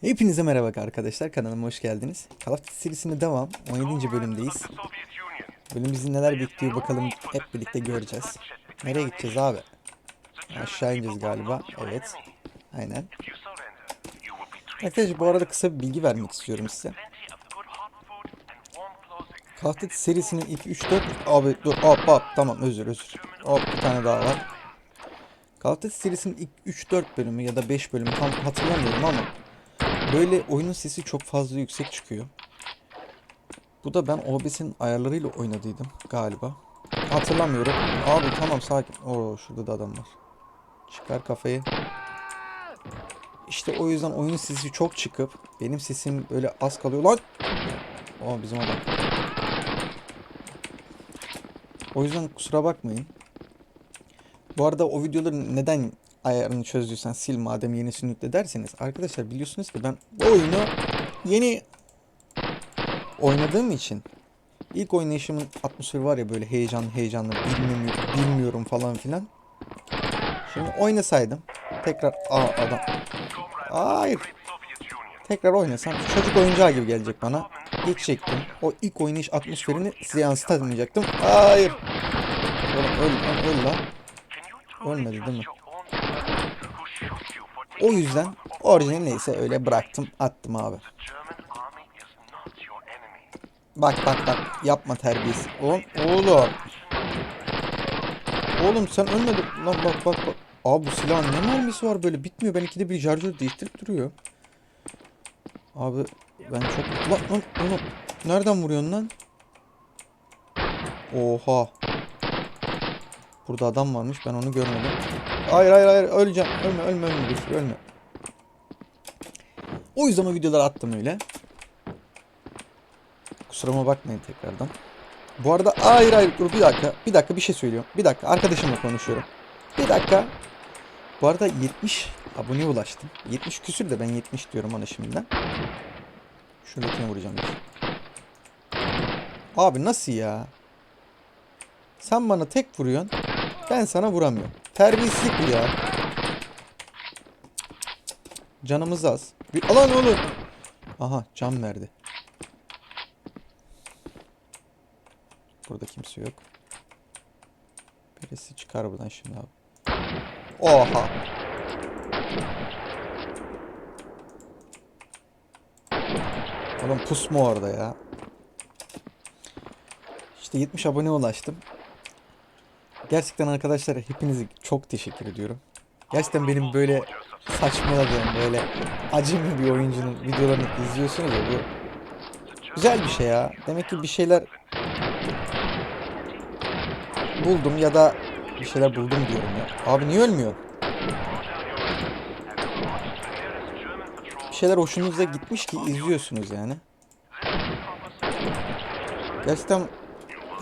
Hepinize merhaba arkadaşlar kanalıma hoş geldiniz. Call of Duty serisine devam 17. bölümdeyiz. Bölüm bizi neler bekliyor bakalım hep birlikte göreceğiz. Nereye gideceğiz abi? Aşağı ineceğiz galiba. Evet. Aynen. Arkadaşlar bu arada kısa bir bilgi vermek istiyorum size. Call of Duty serisinin ilk 3-4 abi dur hop hop tamam özür özür. Hop bir tane daha var. Call of Duty serisinin ilk 3-4 bölümü ya da 5 bölümü tam hatırlamıyorum ama böyle oyunun sesi çok fazla yüksek çıkıyor. Bu da ben OBS'in ayarlarıyla oynadıydım galiba. Hatırlamıyorum. Abi tamam sakin. Oo şurada da adam var. Çıkar kafayı. İşte o yüzden oyunun sesi çok çıkıp benim sesim böyle az kalıyor lan. O bizim adam. O yüzden kusura bakmayın. Bu arada o videoları neden ayarını çözdüysen sil madem yenisini yükle derseniz arkadaşlar biliyorsunuz ki ben bu oyunu yeni oynadığım için ilk oynayışımın atmosferi var ya böyle heyecanlı heyecanlı bilmiyorum, bilmiyorum falan filan. Şimdi oynasaydım tekrar aa adam hayır tekrar oynasam çocuk oyuncağı gibi gelecek bana. Geçecektim. O ilk oynayış atmosferini size yansıtamayacaktım. Hayır. Oğlum öl lan öl lan. Ölmedi değil mi? O yüzden orijinal neyse öyle bıraktım attım abi. Bak bak bak yapma terbiyesiz. Oğlum oğlum. Oğlum sen ölmedin. Lan bak bak bak. Abi bu silahın ne mermisi var böyle bitmiyor. Ben ikide bir şarjör değiştirip duruyor. Abi ben çok... Lan lan oğlum. Nereden vuruyorsun lan? Oha. Burada adam varmış ben onu görmedim. Hayır hayır hayır öleceğim. Ölme ölme ölme bir ölme. O yüzden o videoları attım öyle. Kusuruma bakmayın tekrardan. Bu arada hayır hayır dur bir dakika. Bir dakika bir şey söylüyorum. Bir dakika arkadaşımla konuşuyorum. Bir dakika. Bu arada 70 abone ulaştım. 70 küsür de ben 70 diyorum ona şimdiden. Şuradakine vuracağım. Abi nasıl ya? Sen bana tek vuruyorsun. Ben sana vuramıyorum. Terbiyesizlik bu ya. Canımız az. Bir alan olur. Aha can verdi. Burada kimse yok. Birisi çıkar buradan şimdi abi. Oha. Oğlum pusma orada ya. İşte 70 abone ulaştım. Gerçekten arkadaşlar hepinize çok teşekkür ediyorum. Gerçekten benim böyle saçmaladığım böyle acemi bir oyuncunun videolarını izliyorsunuz ya bu güzel bir şey ya. Demek ki bir şeyler buldum ya da bir şeyler buldum diyorum ya. Abi niye ölmüyor? Bir şeyler hoşunuza gitmiş ki izliyorsunuz yani. Gerçekten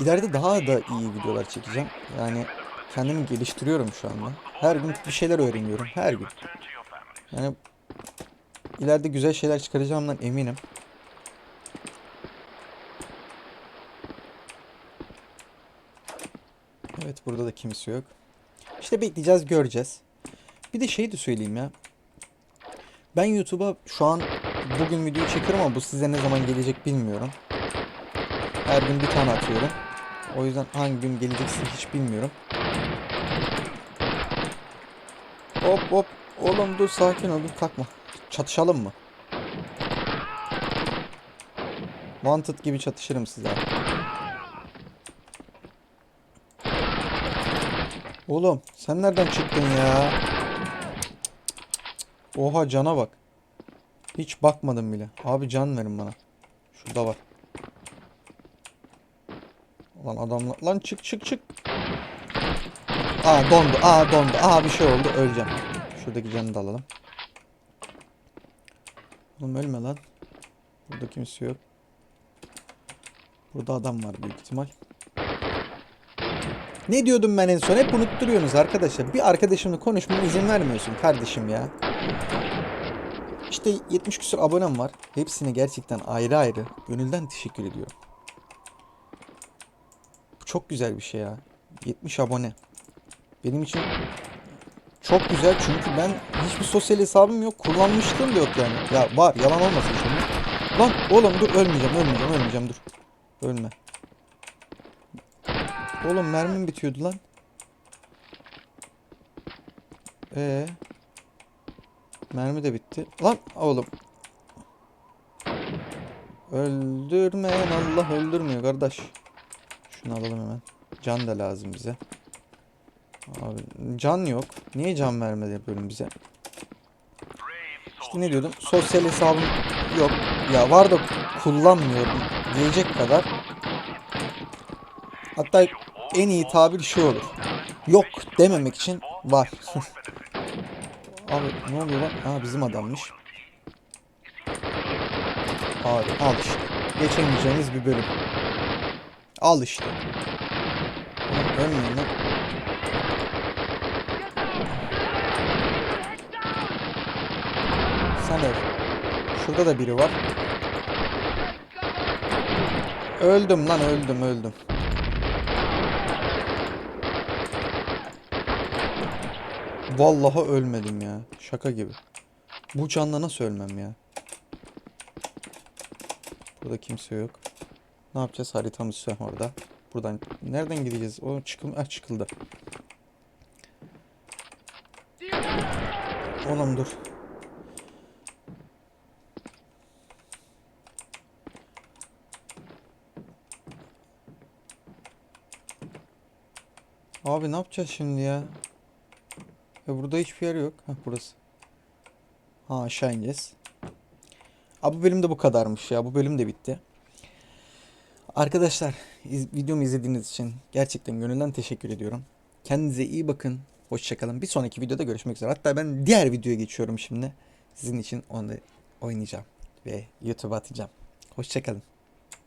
ileride daha da iyi videolar çekeceğim. Yani kendimi geliştiriyorum şu anda. Her gün bir şeyler öğreniyorum. Her gün. Yani ileride güzel şeyler çıkaracağımdan eminim. Evet burada da kimse yok. İşte bekleyeceğiz göreceğiz. Bir de şey de söyleyeyim ya. Ben YouTube'a şu an bugün video çekiyorum ama bu size ne zaman gelecek bilmiyorum. Her gün bir tane atıyorum. O yüzden hangi gün gelecekse hiç bilmiyorum. Hop hop. Oğlum dur sakin ol dur kalkma. Çatışalım mı? Wanted gibi çatışırım size. Oğlum sen nereden çıktın ya? Oha cana bak. Hiç bakmadım bile. Abi can verin bana. Şurada var. Lan adamlar. Lan çık çık çık. Aa dondu. Aa dondu. Aa bir şey oldu. Öleceğim. Şuradaki canı da alalım. Oğlum ölme lan. Burada kimse yok. Burada adam var büyük ihtimal. Ne diyordum ben en son? Hep unutturuyorsunuz arkadaşlar. Bir arkadaşımla konuşmama izin vermiyorsun kardeşim ya. İşte 70 küsur abonem var. Hepsine gerçekten ayrı ayrı gönülden teşekkür ediyorum. Çok güzel bir şey ya. 70 abone. Benim için Çok güzel çünkü ben hiçbir sosyal hesabım yok. Kullanmışlığım da yok yani. Ya var yalan olmasın şimdi. Lan oğlum dur ölmeyeceğim ölmeyeceğim ölmeyeceğim dur. Ölme. Oğlum mermim bitiyordu lan. Ee. Mermi de bitti. Lan oğlum. Öldürmeyen Allah öldürmüyor kardeş. Şunu alalım hemen. Can da lazım bize. Abi can yok. Niye can vermedi bölüm bize? İşte ne diyordum? Sosyal hesabım yok. Ya var da kullanmıyorum diyecek kadar. Hatta en iyi tabir şu olur. Yok dememek için var. Abi ne oluyor lan? Ha bizim adammış. Abi al işte. Geçemeyeceğimiz bir bölüm. Al işte. Ölmeyin lan. Sen öl. Şurada da biri var. Öldüm lan öldüm öldüm. Vallahi ölmedim ya. Şaka gibi. Bu canla nasıl ölmem ya? Burada kimse yok. Ne yapacağız? Haritamız şu orada. Buradan nereden gideceğiz? O çıkım ah, çıkıldı. Oğlum dur. Abi ne yapacağız şimdi ya? Ya burada hiçbir yer yok. Heh burası. Ha aşağı ineceğiz. Abi bu bölüm de bu kadarmış ya. Bu bölüm de bitti. Arkadaşlar iz- videomu izlediğiniz için gerçekten gönülden teşekkür ediyorum. Kendinize iyi bakın. Hoşçakalın. Bir sonraki videoda görüşmek üzere. Hatta ben diğer videoya geçiyorum şimdi. Sizin için onu oynayacağım. Ve YouTube'a atacağım. Hoşçakalın.